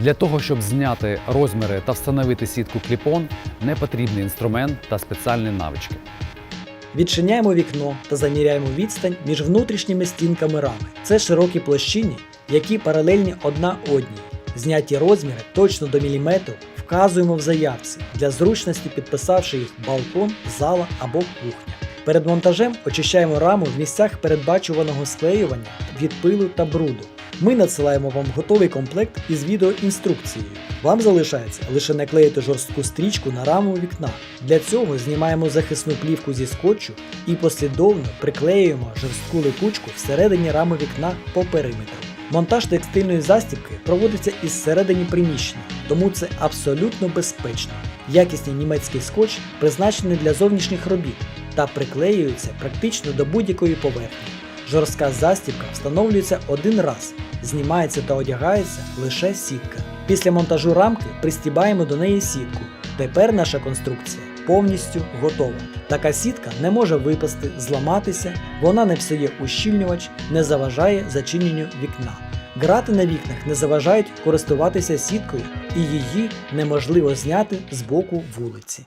Для того, щоб зняти розміри та встановити сітку кліпон, не потрібний інструмент та спеціальні навички. Відчиняємо вікно та заміряємо відстань між внутрішніми стінками рами. Це широкі площини, які паралельні одна одній. Зняті розміри точно до міліметру вказуємо в заявці для зручності підписавши їх балкон, зала або кухня. Перед монтажем очищаємо раму в місцях передбачуваного склеювання від пилу та бруду. Ми надсилаємо вам готовий комплект із відеоінструкцією. Вам залишається лише наклеїти жорстку стрічку на раму вікна. Для цього знімаємо захисну плівку зі скотчу і послідовно приклеюємо жорстку липучку всередині рами вікна по периметру. Монтаж текстильної застібки проводиться із середині приміщення, тому це абсолютно безпечно. Якісний німецький скотч призначений для зовнішніх робіт та приклеюється практично до будь-якої поверхні. Жорстка застібка встановлюється один раз, знімається та одягається лише сітка. Після монтажу рамки пристібаємо до неї сітку. Тепер наша конструкція повністю готова. Така сітка не може випасти, зламатися, вона не псує ущільнювач, не заважає зачиненню вікна. Грати на вікнах не заважають користуватися сіткою, і її неможливо зняти з боку вулиці.